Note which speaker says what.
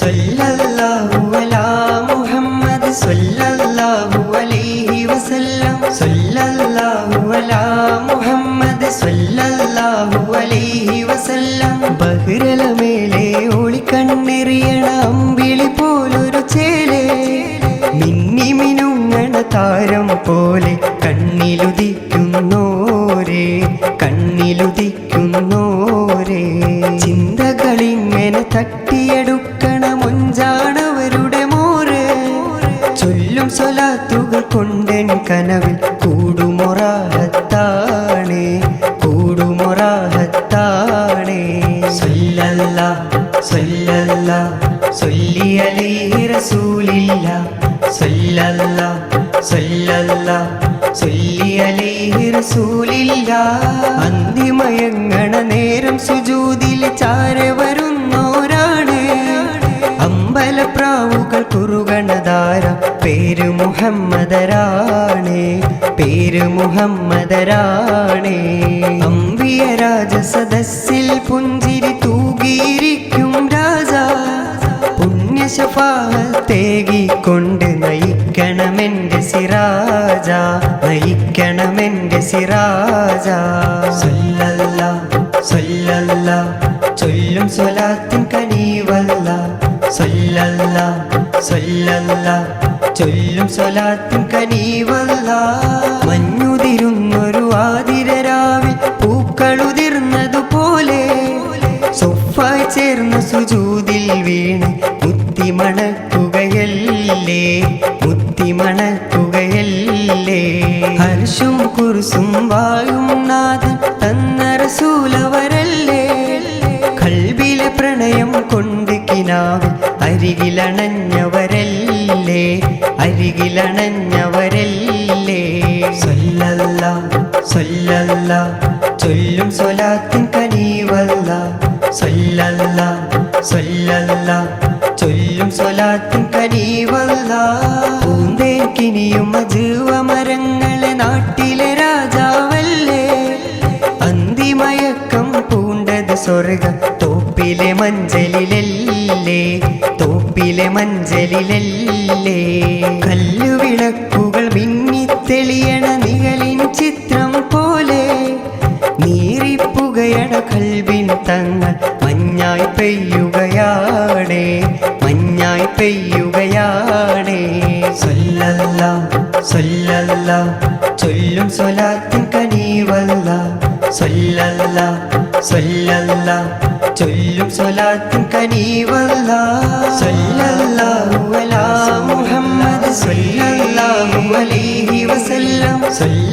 Speaker 1: സല്ലല്ലാഹു അലാ മുഹമ്മദ് സല്ലല്ലാഹു അലൈഹി വസല്ലം. സല്ലല്ലാഹു അലാ മുഹമ്മദ് സല്ലല്ലാഹു അലൈഹി വസല്ലം. ബഹിരല മേലെ ഒളിക്കണ്ണെറിയണ അമ്പിളി പോലൊരു ചേലെ. മിന്നി താരം പോലെ കണ്ണിലുദിക്കുന്നോരേ. കണ്ണിലുദിക്കും ചൊല്ലും സ്വലാത്തുകൾ കൊണ്ടൻ കനവിൽ കൂടുമൊറാഹത്താണേ കൂടുമൊറാഹത്താണേ. സൊല്ലല്ല സൊല്ലല്ല സല്ലി അലി റസൂലില്ല. സൊല്ലല്ല സൊല്ലല്ല സല്ലി അലി റസൂലില്ല. അന്തിമയങ്ങണ നേരം സുജൂതിൽ ചാര വരുന്നോരാണ് അമ്പലപ്രാവുകൾ കുറുകണതാര പേര് മുഹമ്മദരാണ് പേര് മുഹമ്മദരാണ്. അമ്പിയ രാജ സദസ്സിൽ പുഞ്ചിരി തൂകിയിരിക്കും രാജ. പുണ്യശഫാത്തേകിക്കൊണ്ട് നയിക്കണമെന്റെ സിറാജ നയിക്കണമെന്റെ സിറാജ. സൊല്ലല്ല സൊല്ലല്ല ചൊല്ലും സ്വലാത്തും കനീവല്ല സല്ലല്ല സല്ലല്ല. ചൊല്ലും സ്വലാത്തിൻ കനീവല്ല. മഞ്ഞുതിരുന്നൊരു ആതിരരാവിൽ പൂക്കളുതിർന്നതുപോലെ സൊഫായി ചേർന്ന സുജൂതിൽ വീണ് മുത്തിമണക്കുകയല്ലേ മുത്തിമണക്കുകയല്ലേ. ഹർഷും കുർസും വായും നാഥൻ തന്ന റസൂലവരല്ലേ. കൽബിലെ പ്രണയം കൊണ്ട് അരികിലണഞ്ഞവരല്ലേ? അരികിലണഞ്ഞവരല്ലേ? സൊല്ലല്ല സൊല്ലല്ല ചൊല്ലും സ്വലാത്തിൻ കനീവല്ല. സൊല്ലല്ല സൊല്ലല്ല ചൊല്ലും സ്വലാത്തിൻ കനീവല്ല. പൂന്തേക്കിനിയും അജീവ മരങ്ങളെ നാട്ടിലെ രാജാവല്ലേ? അന്തിമയക്കം പൂണ്ടത് സ്വർഗ തോപ്പിലെ മഞ്ചലിലല്ലേ? തോപ്പിലെ മഞ്ചലിലല്ലേ? കല്ലുവിളക്കുകൾ മിന്നി തെളിയണ നിഴലിൻ ചിത്രം പോലെ. നീറിപ്പുകയണ കൽവിൻ തങ്ങൾ മഞ്ഞായി പെയ്യുകയാടേ മഞ്ഞായി പെയ്യുകയാടേ സൊല്ലല്ല സൊല്ലല്ല ചൊല്ലും സ്വലാത്തിൻ കനീവല്ല. സല്ലല്ല സല്ലല്ല ചൊല്ലും സ്വലാത്തിൻ കനീവല്ല സല്ലല്ലാഹു അലാ മുഹമ്മദ് സല്ലല്ലാഹു അലൈഹി വസല്ലം സല്ലല്ലാഹു അലാ മുഹമ്മദ്